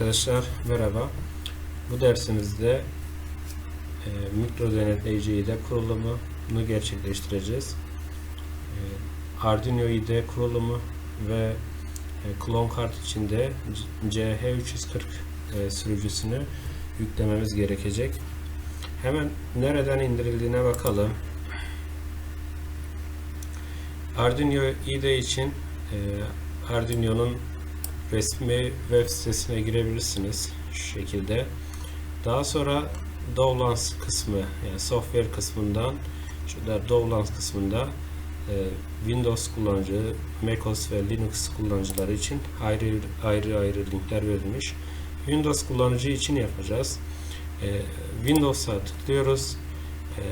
Arkadaşlar merhaba. Bu dersimizde e, mikro denetleyici IDE kurulumunu gerçekleştireceğiz. E, Arduino IDE kurulumu ve e, klon kart içinde CH340 e, sürücüsünü yüklememiz gerekecek. Hemen nereden indirildiğine bakalım. Arduino IDE için e, Arduino'nun resmi web sitesine girebilirsiniz şu şekilde. Daha sonra Dowlands kısmı yani software kısmından şurada Dowlands kısmında e, Windows kullanıcı, macOS ve Linux kullanıcıları için ayrı ayrı ayrı linkler verilmiş. Windows kullanıcı için yapacağız. E, Windows'a tıklıyoruz. E,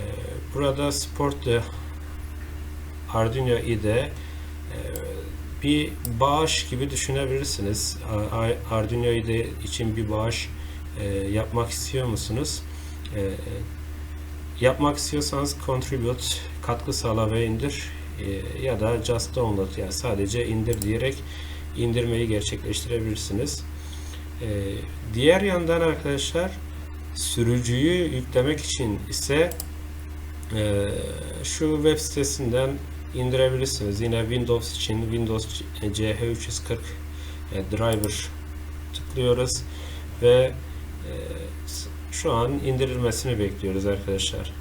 burada Support the Arduino IDE e, bir bağış gibi düşünebilirsiniz. Arduino IDE için bir bağış e, yapmak istiyor musunuz? E, yapmak istiyorsanız contribute, katkı sağla ve indir e, ya da just download yani sadece indir diyerek indirmeyi gerçekleştirebilirsiniz. Diğer yandan arkadaşlar sürücüyü yüklemek için ise şu web sitesinden indirebilirsiniz. Yine Windows için Windows CH340 e, driver tıklıyoruz ve e, şu an indirilmesini bekliyoruz arkadaşlar.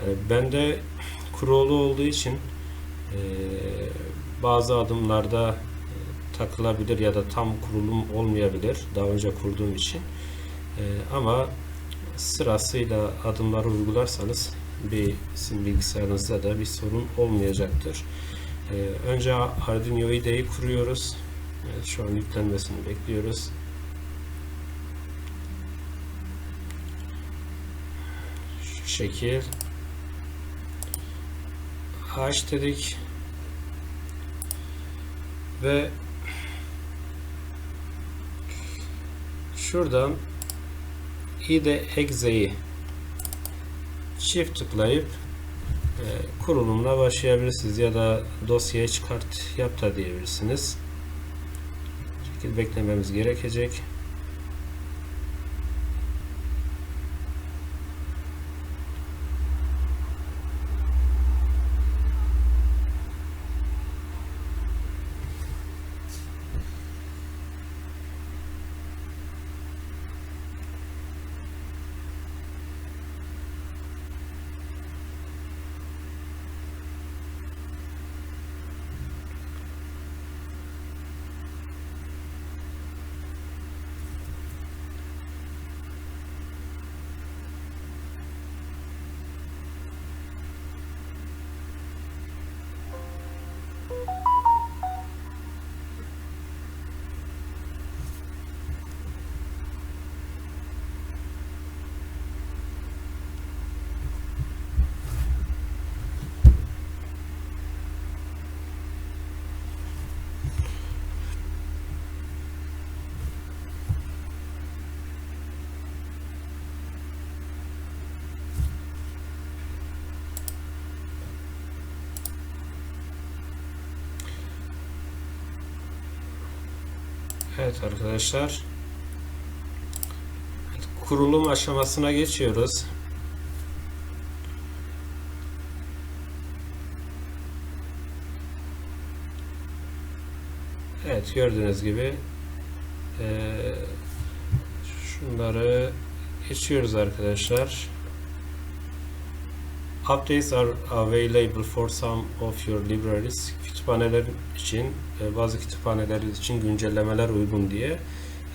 Yani bende kurulu olduğu için e, bazı adımlarda e, takılabilir ya da tam kurulum olmayabilir. Daha önce kurduğum için. E, ama sırasıyla adımları uygularsanız bir sizin bilgisayarınızda da bir sorun olmayacaktır. Ee, önce Arduino IDE'yi kuruyoruz. Evet, şu an yüklenmesini bekliyoruz. Şu şekil. Aç dedik. Ve şuradan IDE exe'yi çift tıklayıp e, kurulumuna başlayabilirsiniz ya da dosyaya çıkart yap da diyebilirsiniz. Bu şekilde beklememiz gerekecek. Evet arkadaşlar. Kurulum aşamasına geçiyoruz. Evet gördüğünüz gibi şunları geçiyoruz arkadaşlar. Updates are available for some of your libraries. Kütüphaneler için, e, bazı kütüphaneler için güncellemeler uygun diye.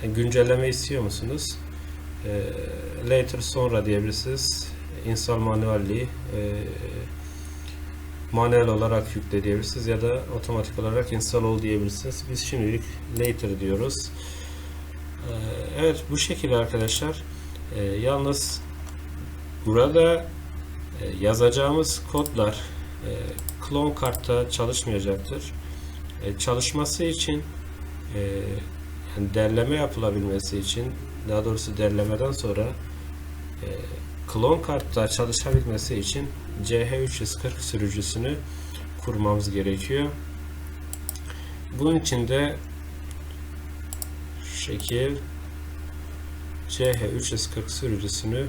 Yani güncelleme istiyor musunuz? E, later sonra diyebilirsiniz. Install manually e, manuel olarak yükle diyebilirsiniz ya da otomatik olarak install ol diyebilirsiniz. Biz şimdilik later diyoruz. E, evet bu şekilde arkadaşlar. E, yalnız burada e, yazacağımız kodlar e, klon kartta çalışmayacaktır. E, çalışması için e, yani derleme yapılabilmesi için daha doğrusu derlemeden sonra e, klon kartta çalışabilmesi için CH340 sürücüsünü kurmamız gerekiyor. Bunun için de şekil CH340 sürücüsünü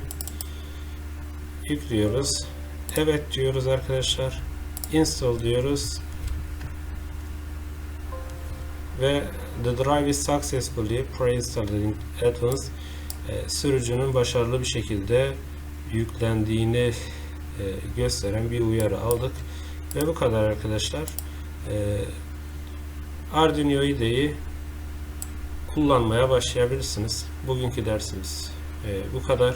yüklüyoruz. Evet diyoruz arkadaşlar. Install diyoruz. Ve the drive is successfully pre-installed in advance e, sürücünün başarılı bir şekilde yüklendiğini e, gösteren bir uyarı aldık. Ve bu kadar arkadaşlar. E, Arduino IDE'yi kullanmaya başlayabilirsiniz. Bugünkü dersimiz e, bu kadar.